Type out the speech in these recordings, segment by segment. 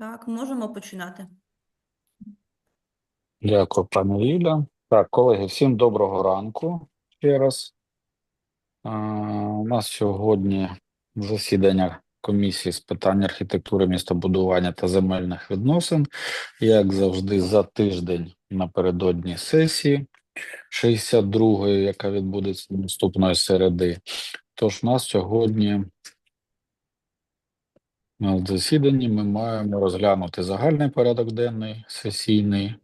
Так, можемо починати. Дякую, пане Ліля. Так, колеги, всім доброго ранку ще раз. А, у нас сьогодні засідання комісії з питань архітектури, містобудування та земельних відносин, як завжди, за тиждень напередодні сесії 62-ї, яка відбудеться наступної середи. Тож у нас сьогодні на засіданні ми маємо розглянути загальний порядок денний сесійний,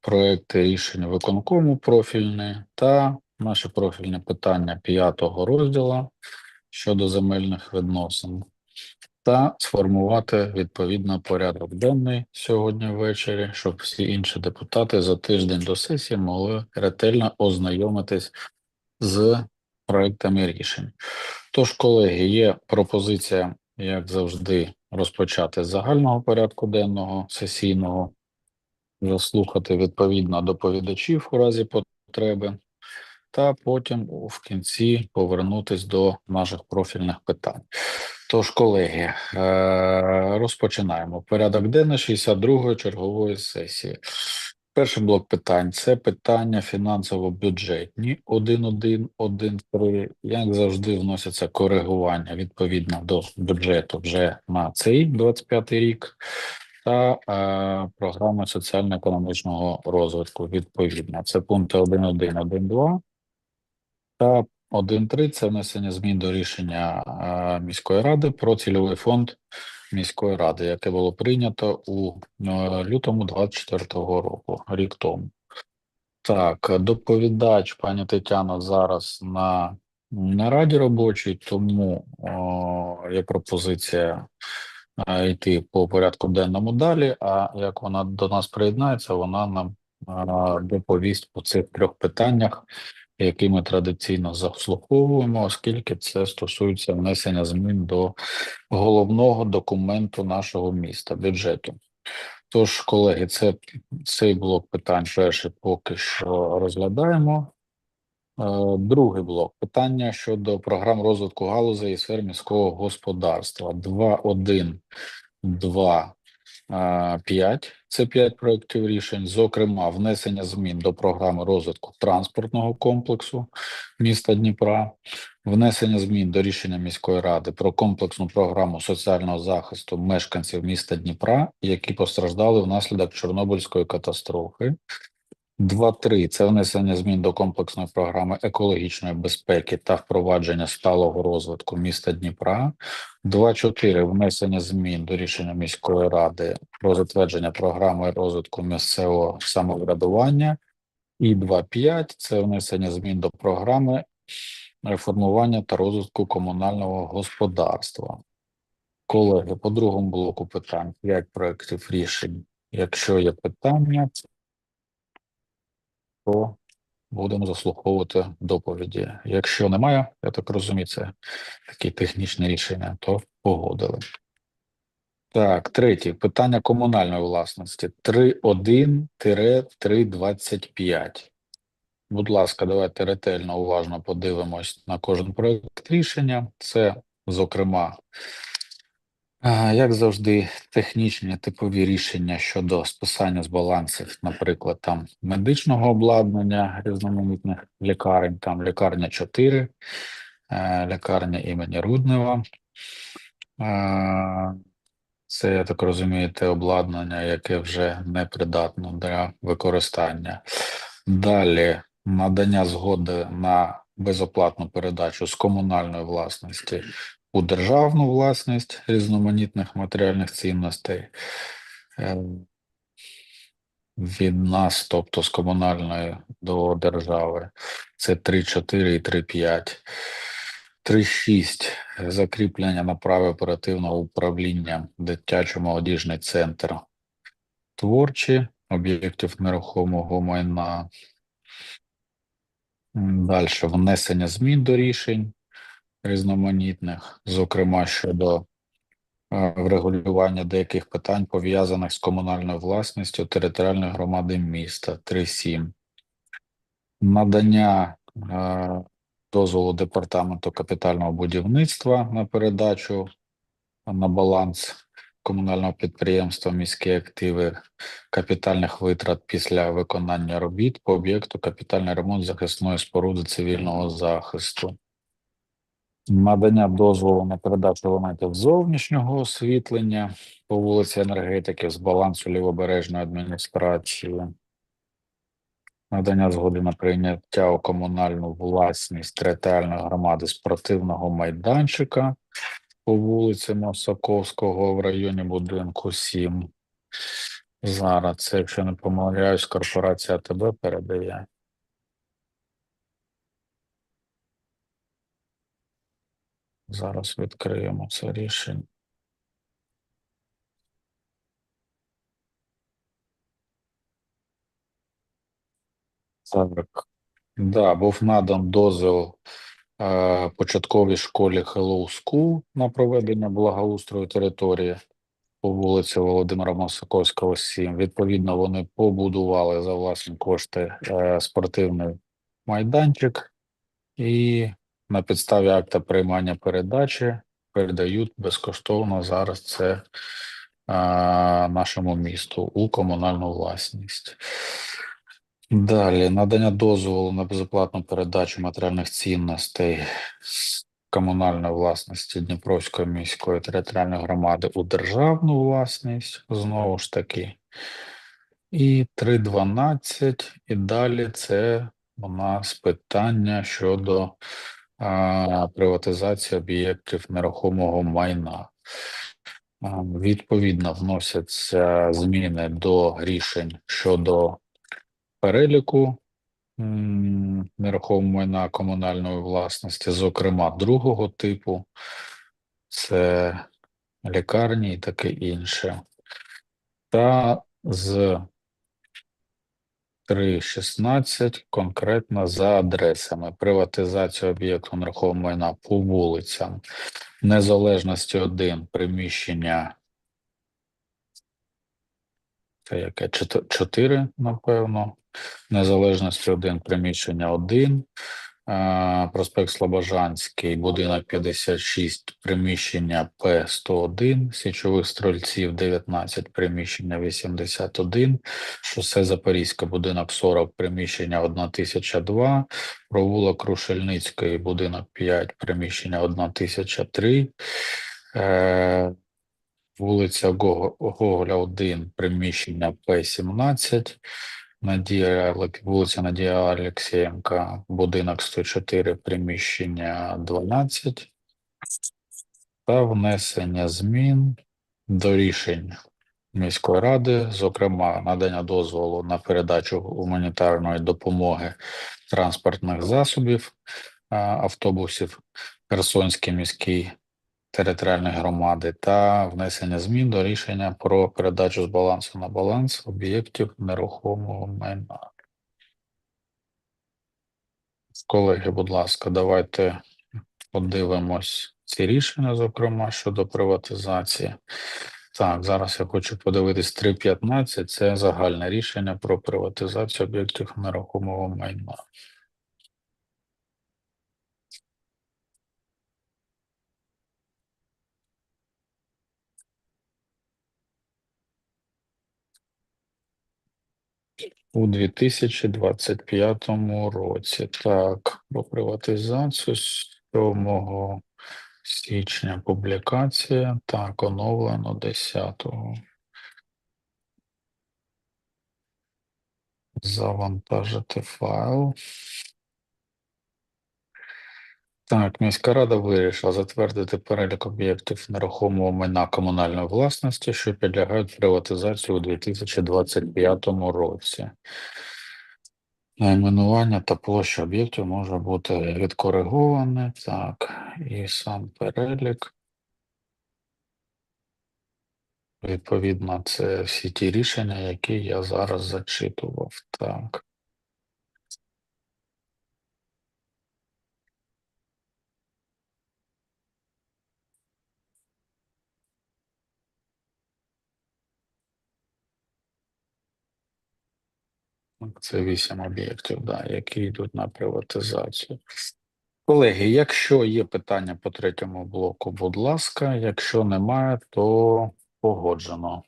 проекти рішень виконкому профільні та наше профільне питання п'ятого розділу щодо земельних відносин, та сформувати відповідно порядок денний сьогодні ввечері, щоб всі інші депутати за тиждень до сесії могли ретельно ознайомитись з проектами рішень. Тож, колеги, є пропозиція, як завжди, розпочати з загального порядку денного сесійного, заслухати відповідно доповідачів у разі потреби, та потім в кінці повернутись до наших профільних питань. Тож, колеги, е, розпочинаємо порядок денний 62-ї чергової сесії. Перший блок питань це питання фінансово-бюджетні 1.1.1.3. Як завжди, вносяться коригування відповідно до бюджету вже на цей 25 рік та е, програми соціально-економічного розвитку відповідно. Це пункти 1.1, 1.2 та 1.3 – це внесення змін до рішення е, міської ради про цільовий фонд міської ради, яке було прийнято у е, лютому 24-го року, рік тому. Так, доповідач пані Тетяна зараз на нараді робочій, тому о, є пропозиція е, йти по порядку денному далі. А як вона до нас приєднається, вона нам е, доповість по цих трьох питаннях, які ми традиційно заслуховуємо, оскільки це стосується внесення змін до головного документу нашого міста бюджету. Тож, колеги, це цей блок питань перший поки що розглядаємо. Е, Другий блок питання щодо програм розвитку галузей і сфер міського господарства. 2.1, 2, 5 – це 5 проєктів рішень, зокрема, внесення змін до програми розвитку транспортного комплексу міста Дніпра, внесення змін до рішення міської ради про комплексну програму соціального захисту мешканців міста Дніпра, які постраждали внаслідок Чорнобильської катастрофи. 2.3 – це внесення змін до комплексної програми екологічної безпеки та впровадження сталого розвитку міста Дніпра. 2.4 – внесення змін до рішення міської ради про затвердження програми розвитку місцевого самоврядування. І 2.5 – це внесення змін до програми реформування та розвитку комунального господарства. Колеги, по другому блоку питань 5 проєктів рішень. Якщо є питання, то будемо заслуховувати доповіді. Якщо немає, я так розумію, це такі технічні рішення, то погодили. Так, третє питання комунальної власності 3.1-3.25. Будь ласка, давайте ретельно, уважно подивимось на кожен проект рішення. Це, зокрема, як завжди, технічні типові рішення щодо списання з балансів, наприклад, там медичного обладнання різноманітних лікарень, там лікарня 4, е, лікарня імені Руднева. Е, Це, я так розумію, те обладнання, яке вже не придатно для використання. Далі надання згоди на безоплатну передачу з комунальної власності у державну власність різноманітних матеріальних цінностей е, від нас, тобто з комунальної до держави. Це 3.4 і 3.5. 3.6. Закріплення на праві оперативного управління дитячо-молодіжний центр творчі об'єктів нерухомого майна. Далі внесення змін до рішень різноманітних, зокрема щодо е, врегулювання деяких питань, пов'язаних з комунальною власністю територіальної громади міста 3.7. Надання е, дозволу департаменту капітального будівництва на передачу на баланс комунального підприємства міські активи капітальних витрат після виконання робіт по об'єкту капітальний ремонт захисної споруди цивільного захисту. Надання дозволу на передачу елементів зовнішнього освітлення по вулиці енергетики з балансу лівобережної адміністрації. Надання згоди на прийняття у комунальну власність територіальної громади спортивного майданчика по вулиці Мосаковського в районі будинку 7. Зараз це, якщо не помиляюсь, корпорація АТБ передає. Зараз відкриємо це рішення. Так, да, був надан дозвіл е, початковій школі Hello School на проведення благоустрою території по вулиці Володимира Мосаковського, 7. Відповідно, вони побудували за власні кошти е, спортивний майданчик і на підставі акта приймання передачі передають безкоштовно зараз це е, нашому місту у комунальну власність. Далі надання дозволу на безоплатну передачу матеріальних цінностей з комунальної власності Дніпровської міської територіальної громади у державну власність, знову ж таки. І 3.12, і далі це у нас питання щодо а, приватизації об'єктів нерухомого майна. Відповідно, вносяться зміни до рішень щодо переліку нерухомого майна комунальної власності, зокрема другого типу, це лікарні і таке інше. Та з 3.16 конкретно за адресами приватизація об'єкту нерухомого майна по вулицям Незалежності 1 приміщення це яке 4, напевно. Незалежності 1, приміщення 1. Проспект Слобожанський, будинок 56, приміщення П101, Січових Стрільців 19, приміщення 81, шосе Запорізьке, будинок 40, приміщення 1002, провулок Рушельницький, будинок 5, приміщення 1003, е, вулиця Го- Гоголя 1, приміщення П17, Надія, вулиця Надія Алексєєнка, будинок 104, приміщення 12 та внесення змін до рішень міської ради, зокрема надання дозволу на передачу гуманітарної допомоги транспортних засобів, автобусів Херсонській міській територіальної громади та внесення змін до рішення про передачу з балансу на баланс об'єктів нерухомого майна. Колеги, будь ласка, давайте подивимось ці рішення, зокрема щодо приватизації. Так, зараз я хочу подивитись 3.15. Це загальне рішення про приватизацію об'єктів нерухомого майна. У 2025 році. Так, про приватизацію 7 січня публікація. Так, оновлено 10-го. Завантажити файл. Так, міська рада вирішила затвердити перелік об'єктів нерухомого майна комунальної власності, що підлягають приватизації у 2025 році. Найменування та площа об'єктів може бути відкориговане. Так, і сам перелік. Відповідно, це всі ті рішення, які я зараз зачитував. Так. Це вісім об'єктів, да, які йдуть на приватизацію. Колеги, якщо є питання по третьому блоку, будь ласка. Якщо немає, то Погоджено.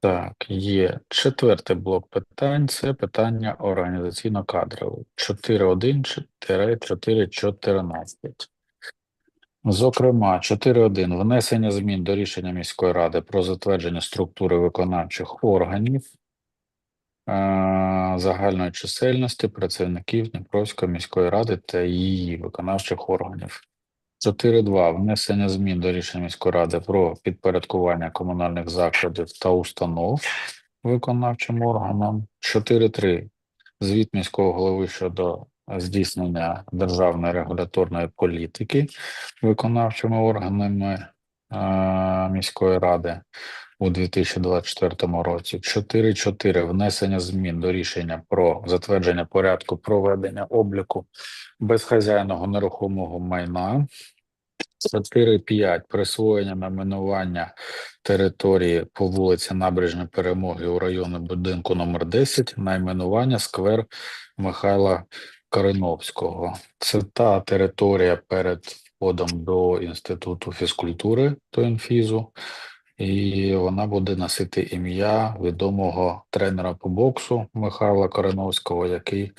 Так, є четвертий блок питань. Це питання організаційно-кадрове. 4.1-4.14. Зокрема, 4.1. Внесення змін до рішення міської ради про затвердження структури виконавчих органів загальної чисельності працівників Дніпровської міської ради та її виконавчих органів. 4.2. Внесення змін до рішення міської ради про підпорядкування комунальних закладів та установ виконавчим органам. 4.3. Звіт міського голови щодо здійснення державної регуляторної політики виконавчими органами міської ради у 2024 році. 4.4. Внесення змін до рішення про затвердження порядку проведення обліку безхазяйного нерухомого майна. 4.5. Присвоєння найменування території по вулиці Набережної Перемоги у районі будинку номер 10, найменування сквер Михайла Кариновського. Це та територія перед входом до Інституту фізкультури до інфізу, і вона буде носити ім'я відомого тренера по боксу Михайла Кариновського, який,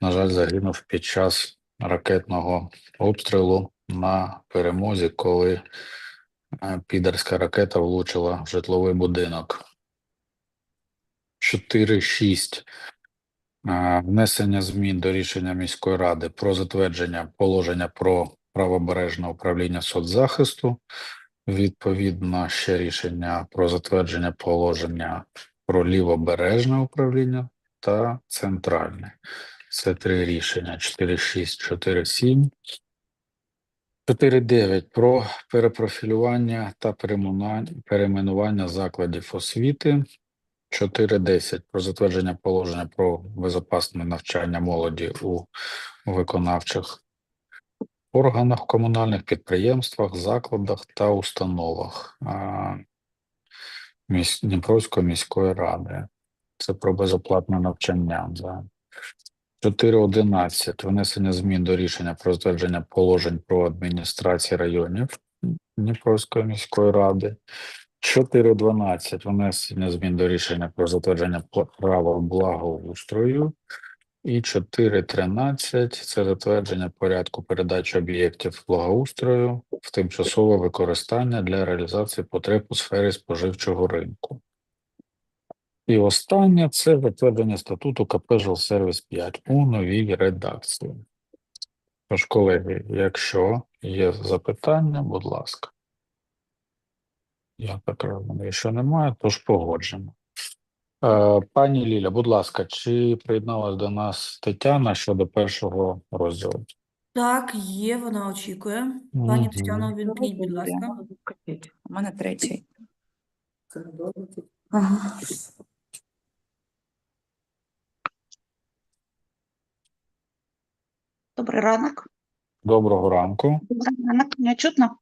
на жаль, загинув під час ракетного обстрілу на перемозі, коли е, підерська ракета влучила в житловий будинок. 4.6. Е, Внесення змін до рішення міської ради про затвердження положення про правобережне управління соцзахисту. Відповідно, ще рішення про затвердження положення про лівобережне управління та центральне. Це три рішення: 4.6, 4.7. 4.9 про перепрофілювання та перейменування- закладів освіти. 4.10 про затвердження положення про безпечне навчання молоді у виконавчих органах, комунальних підприємствах, закладах та установах. Дніпровської міської ради. Це про безоплатне навчання. Да. 4.11. Внесення змін до рішення про затвердження положень про адміністрації районів Дніпровської міської ради. 4.12. Внесення змін до рішення про затвердження права благоустрою. І 4.13. Це затвердження порядку передачі об'єктів благоустрою в тимчасове використання для реалізації потреб у сфері споживчого ринку. І останнє це затвердження статуту КП «Жилсервіс 5 у новій редакції. Тож, колеги, якщо є запитання, будь ласка. Я так розумію, що немає, тож погоджено. Е, Пані Ліля, будь ласка, чи приєдналась до нас Тетяна щодо першого розділу? Так, є, вона очікує. Пані Мгм. Тетяно, вімкніть, будь ласка. У мене третій. Ага. Добрий ранок. Доброго ранку. Добрий ранок. Мене чутно?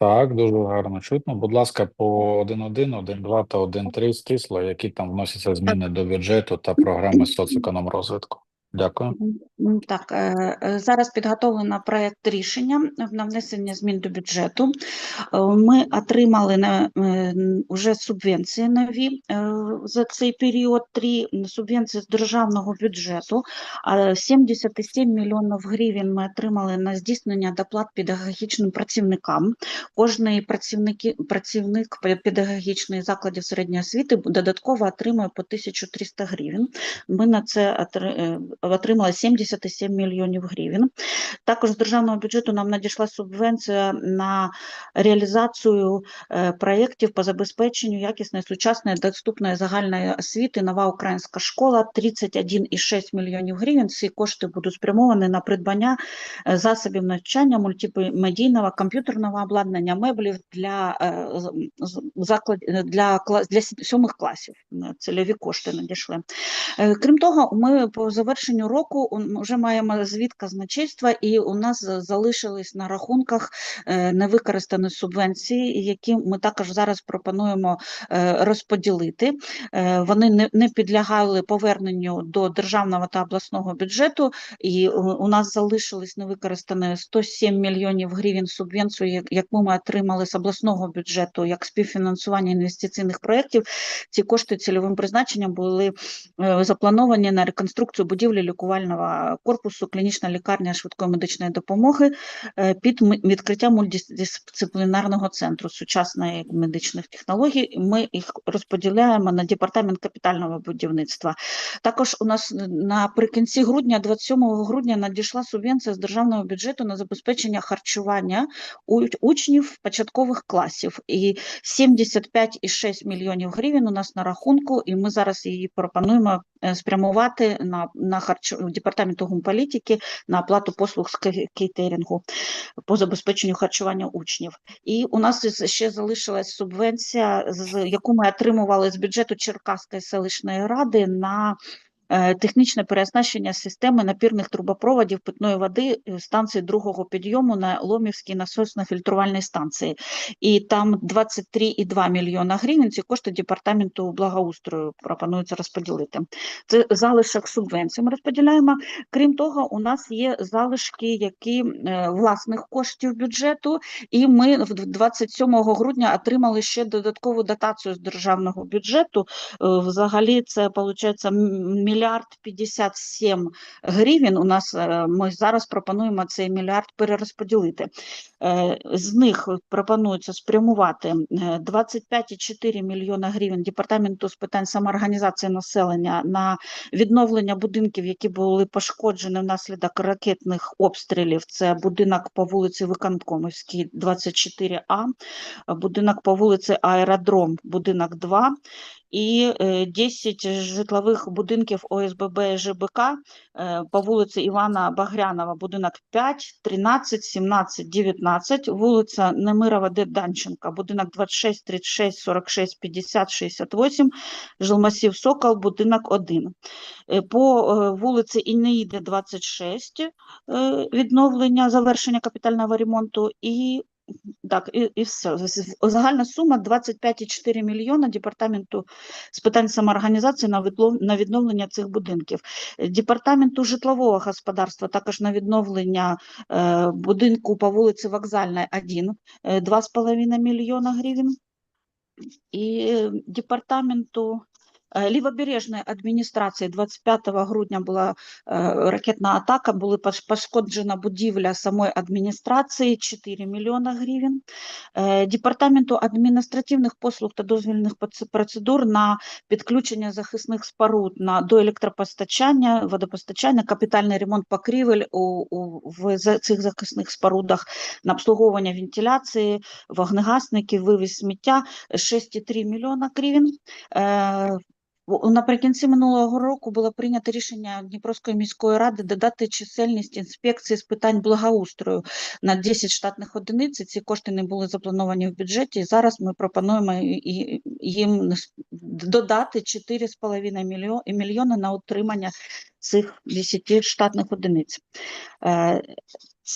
Так, дуже гарно чутно. Будь ласка, по 1.1, 1.2 та 1.3 стисло, які там вносяться зміни до бюджету та програми соцекономрозвитку. Дякую. Так, е, е, зараз підготовлено проект рішення на внесення змін до бюджету. Е, Ми отримали вже субвенції нові за цей період. Три субвенції з державного бюджету. А 77 мільйонів гривень ми отримали на здійснення доплат педагогічним працівникам. Кожний працівник педагогічних закладів середньої освіти додатково отримує по 1300 гривень. Ми на це отри- е, 77 мільйонів гривень. Також з державного бюджету нам надійшла субвенція на реалізацію е, проєктів по забезпеченню якісної, сучасної, доступної загальної освіти «Нова українська школа» 31,6 мільйонів гривень. Ці кошти будуть спрямовані на придбання е, засобів навчання, мультимедійного, комп'ютерного обладнання, меблів для, е, заклад, для, для сьомих класів. Цільові кошти надійшли. Крім того, ми по завершенню завершенню року вже маємо звіт казначейства, і у нас залишились на рахунках е, невикористані субвенції, які ми також зараз пропонуємо е, розподілити. Е, Вони не, підлягали поверненню до державного та обласного бюджету, і у, нас залишились невикористані 107 мільйонів гривень субвенцію, яку ми отримали з обласного бюджету як співфінансування інвестиційних проєктів. Ці кошти цільовим призначенням були заплановані на реконструкцію будівлі лікувального корпусу клінічна лікарня швидкої медичної допомоги е, під відкриття мультидисциплінарного центру сучасної медичних технологій. Ми їх розподіляємо на департамент капітального будівництва. Також у нас наприкінці грудня, 27 грудня, надійшла субвенція з державного бюджету на забезпечення харчування учнів початкових класів. І 75,6 мільйонів гривень у нас на рахунку, і ми зараз її пропонуємо спрямувати на, на харч... департаменту гумполітики на оплату послуг з ке- кейтерінгу по забезпеченню харчування учнів. І у нас ще залишилась субвенція, з яку ми отримували з бюджету Черкаської селищної ради на е, технічне переоснащення системи напірних трубопроводів питної води е, станції другого підйому на Ломівській насосно-фільтрувальній станції. І там 23,2 мільйона гривень. Ці кошти департаменту благоустрою пропонується розподілити. Це залишок субвенцій ми розподіляємо. Крім того, у нас є залишки, які е, власних коштів бюджету, і ми в 27 грудня отримали ще додаткову дотацію з державного бюджету. Е, Взагалі, це виходить мільярд 57 гривень. У нас е, ми зараз пропонуємо цей мільярд перерозподілити. Е, З них пропонується спрямувати е, 25,4 мільйона гривень департаменту з питань самоорганізації населення на відновлення будинків, які були пошкоджені внаслідок ракетних обстрілів. Це будинок по вулиці Виконкомівській, 24А, будинок по вулиці Аеродром, будинок 2, і е, 10 житлових будинків ОСББ ЖБК е, по вулиці Івана Багрянова, будинок 5, 13, 17, 19, вулиця Немирова, Д. Данченка, будинок 26, 36, 46, 50, 68, жилмасів Сокол, будинок 1. Е, По вулиці Інеїди, 26, е, відновлення, завершення капітального ремонту і так, і, і все. Загальна сума 25,4 мільйона департаменту з питань самоорганізації на на відновлення цих будинків. Департаменту житлового господарства також на відновлення е, будинку по вулиці Вокзальна 1, е, 2,5 мільйона гривень. І е, департаменту Лівобережної адміністрації 25 грудня була е, ракетна атака, були пошкоджена будівля самої адміністрації 4 мільйона гривень. Е, Департаменту адміністративних послуг та дозвільних процедур на підключення захисних споруд на до електропостачання, водопостачання, капітальний ремонт покрівель у, у в цих захисних спорудах, на обслуговування вентиляції, вогнегасників, вивіз сміття 6,3 мільйона гривень. Е, Наприкінці минулого року було прийнято рішення Дніпровської міської ради додати чисельність інспекції з питань благоустрою на 10 штатних одиниць. Ці кошти не були заплановані в бюджеті. Зараз ми пропонуємо їм додати 4,5 мільйо- мільйона на утримання цих 10 штатних одиниць.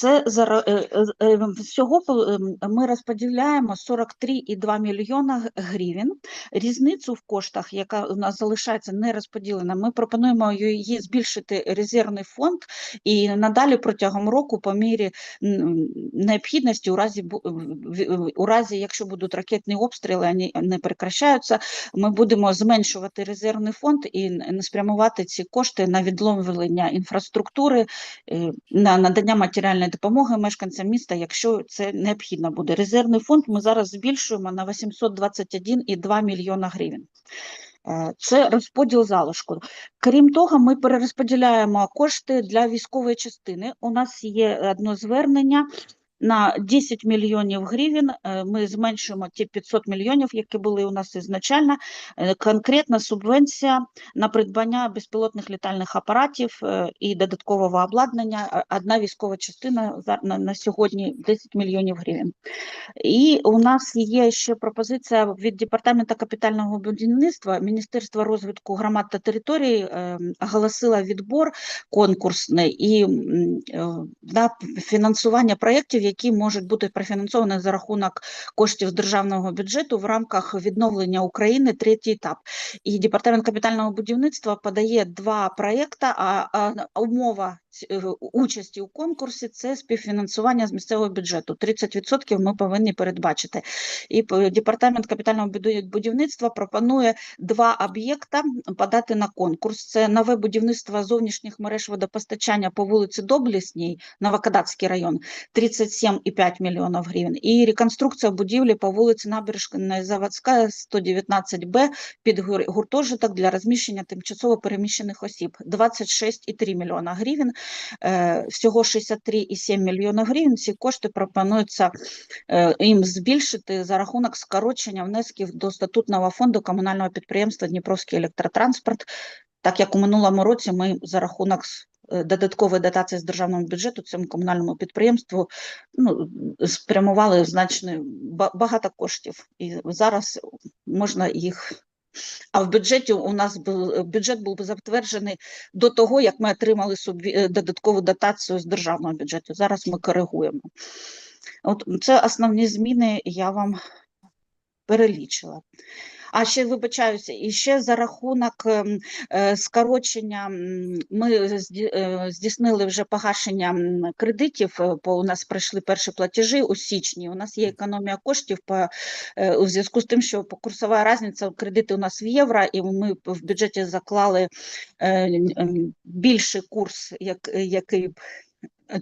Це е, е, е, всього ем, ми розподіляємо 43,2 мільйона гривень. Різницю в коштах, яка у нас залишається не розподілена, ми пропонуємо її збільшити резервний фонд і надалі протягом року, по мірі необхідності, у разі у разі, якщо будуть ракетні обстріли, вони не прекращаються, ми будемо зменшувати резервний фонд і спрямувати ці кошти на відновлення інфраструктури, на надання матеріальної допомоги мешканцям міста, якщо це необхідно буде. Резервний фонд ми зараз збільшуємо на 821,2 мільйона гривень. Е, Це розподіл залишку. Крім того, ми перерозподіляємо кошти для військової частини. У нас є одне звернення на 10 мільйонів гривень. Е, Ми зменшуємо ті 500 мільйонів, які були у нас ізначально. Е, Конкретна субвенція на придбання безпілотних літальних апаратів е, і додаткового обладнання. Одна військова частина на, сьогодні 10 мільйонів гривень. І у нас є ще пропозиція від департаменту капітального будівництва. Міністерство розвитку громад та територій оголосило відбор конкурсний і на фінансування проєктів, які можуть бути профінансовані за рахунок коштів з державного бюджету в рамках відновлення України третій етап. І департамент капітального будівництва подає два проєкти, а, умова е, участі у конкурсі це співфінансування з місцевого бюджету. 30% ми повинні передбачити. І департамент капітального будівництва пропонує два об'єкта подати на конкурс. Це нове будівництво зовнішніх мереж водопостачання по вулиці Доблісній, Новокадацький район, 37,5 мільйонів гривень. І реконструкція будівлі по вулиці Набережна Заводська, 119Б, під гуртожиток для розміщення тимчасово переміщених осіб, 26,3 мільйона гривень. Е, Всього 63,7 мільйона гривень. Ці кошти пропонується е, їм збільшити за рахунок скорочення внесків до статутного фонду комунального підприємства Дніпровський електротранспорт. Так як у минулому році ми за рахунок додаткової дотації з державного бюджету цьому комунальному підприємству ну, спрямували значно багато коштів. І зараз можна їх. А в бюджеті у нас був бюджет був затверджений до того, як ми отримали субві- е, додаткову дотацію з державного бюджету. Зараз ми коригуємо. От це основні зміни я вам перелічила. А ще вибачаюся, і ще за рахунок ем, е, скорочення ми е, здійснили вже погашення кредитів, е, бо у нас прийшли перші платежі у січні. У нас є економія коштів по, у зв'язку з тим, що курсова різниця кредити у нас в євро, і ми в бюджеті заклали більший курс, як, який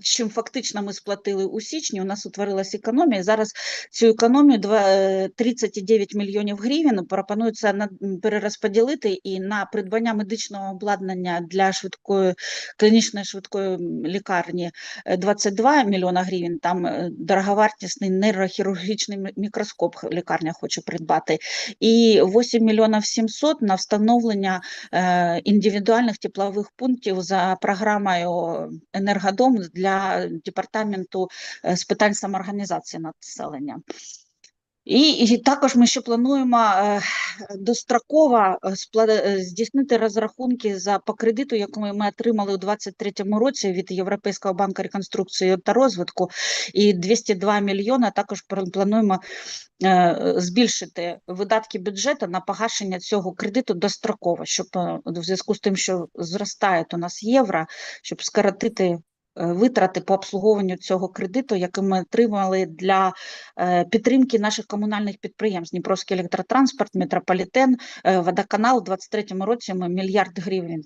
чим фактично ми сплатили у січні, у нас утворилась економія. Зараз цю економію два- е, 39 мільйонів гривень пропонується перерозподілити і на придбання медичного обладнання для швидкої клінічної швидкої лікарні е, 22 мільйона гривень. Там е, дороговартісний нейрохірургічний мікроскоп лікарня хоче придбати. І 8 мільйонів 700 на встановлення е, індивідуальних теплових пунктів за програмою Енергодом для департаменту е, з питань самоорганізації населення. І, і також ми ще плануємо е, достроково е, здійснити розрахунки за по кредиту, який ми отримали у 2023 році від Європейського банку реконструкції та розвитку, і 202 мільйона також плануємо збільшити видатки бюджету на погашення цього кредиту достроково, щоб в зв'язку з тим, що зростає у нас євро, щоб скоротити витрати по обслуговуванню цього кредиту, який ми отримали для е, підтримки наших комунальних підприємств Дніпровський електротранспорт, метрополітен, е, водоканал. У 2023 році ми мільярд гривень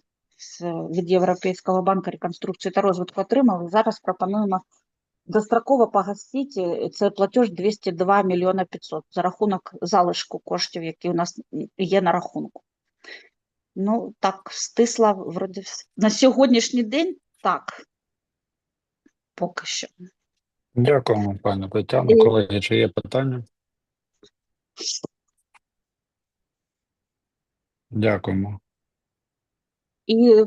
від Європейського банку реконструкції та розвитку отримали. Зараз пропонуємо достроково погасити. Це платеж 202 мільйона 500 за рахунок залишку коштів, які у нас є на рахунку. Ну, так, стисла, вроді, на сьогоднішній день так. Поки що. Дякуємо, пане Тетяно. Колеги, чи є питання? Дякуємо. І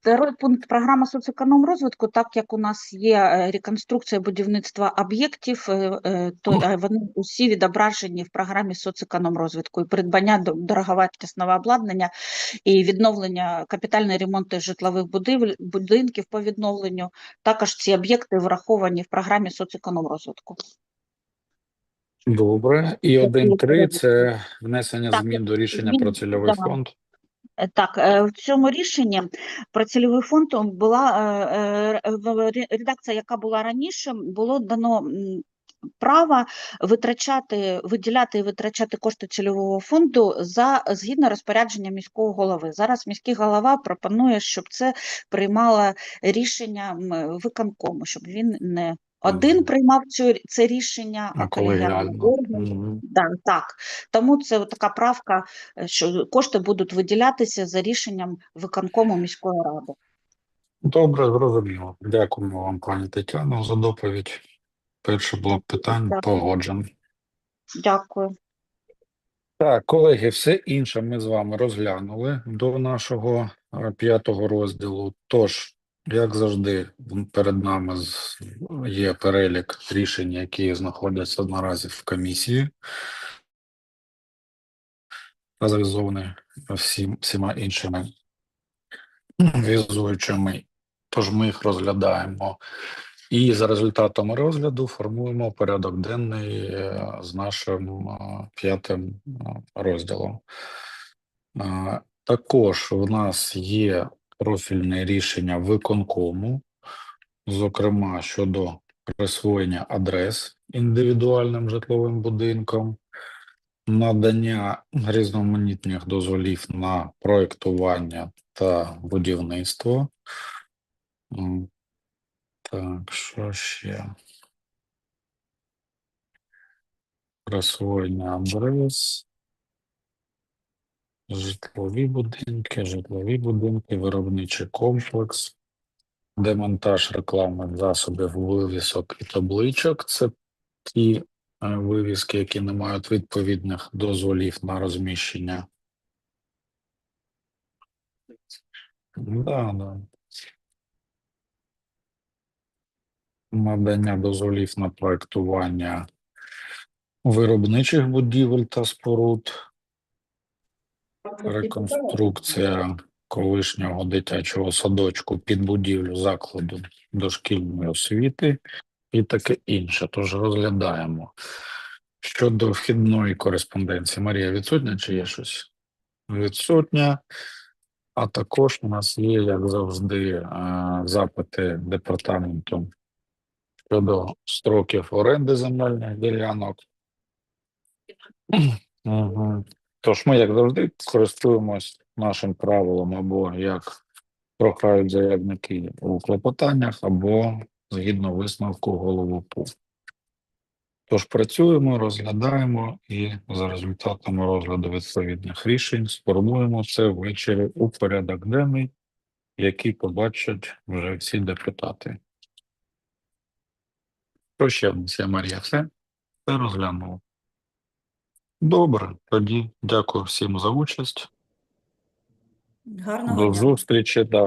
второй пункт програма соцекономрозвитку, так як у нас є е, реконструкція будівництва об'єктів, е, е, то е, вони усі відображені в програмі соцекономрозвитку і придбання до- дороговартісного обладнання і відновлення капітальний ремонт житлових будівель, будинків по відновленню. Також ці об'єкти враховані в програмі соцекономрозвитку. Добре. І Дякую, 1.3 це внесення Так, змін до рішення про цільовий фонд. Е, Так, е, в цьому рішенні про цільовий фонд була е, редакція, яка була раніше, було дано право витрачати, виділяти і витрачати кошти цільового фонду за згідно розпорядження міського голови. Зараз міський голова пропонує, щоб це приймало рішення виконкому, щоб він не один приймав цю, це рішення, А а колегіальний колегіально. орган. Да, так. Тому це така правка, е, що кошти будуть виділятися за рішенням виконкому міської ради. Добре, зрозуміло. Дякуємо вам, пані Тетяно, за доповідь. Перший блок питань погоджен. Дякую. Так, колеги, все інше ми з вами розглянули до нашого е, п'ятого розділу. Тож, як завжди, перед нами є перелік рішень, які знаходяться наразі в комісії, та завізовані всім, всіма іншими візуючими. Тож ми їх розглядаємо. І за результатами розгляду формуємо порядок денний е, з нашим е, п'ятим е, розділом. Також в нас є профільне рішення виконкому, зокрема щодо присвоєння адрес індивідуальним житловим будинкам, надання різноманітних дозволів на проєктування та будівництво. Так, що ще? Присвоєння адрес. Житлові будинки, житлові будинки, виробничий комплекс, демонтаж рекламних засобів, вивісок і табличок. Це ті е, вивіски, які не мають відповідних дозволів на розміщення. Да, да. Надання дозволів на проектування виробничих будівель та споруд, реконструкція колишнього дитячого садочку під будівлю закладу дошкільної освіти і таке інше. Тож розглядаємо. Щодо вхідної кореспонденції, Марія відсутня чи є щось? Відсутня. А також у нас є, як завжди, е, запити департаменту щодо строків оренди земельних ділянок. Тож ми, як завжди, користуємось нашим правилом або як прохають заявники у клопотаннях, або згідно висновку голову ПУ. Тож працюємо, розглядаємо і за результатами розгляду відповідних рішень сформуємо це ввечері у порядок денний, який побачать вже всі депутати. Що ще Марія? Все? Все розглянуло. Добре, тоді дякую всім за участь. Гарного До дня. зустрічі. Да.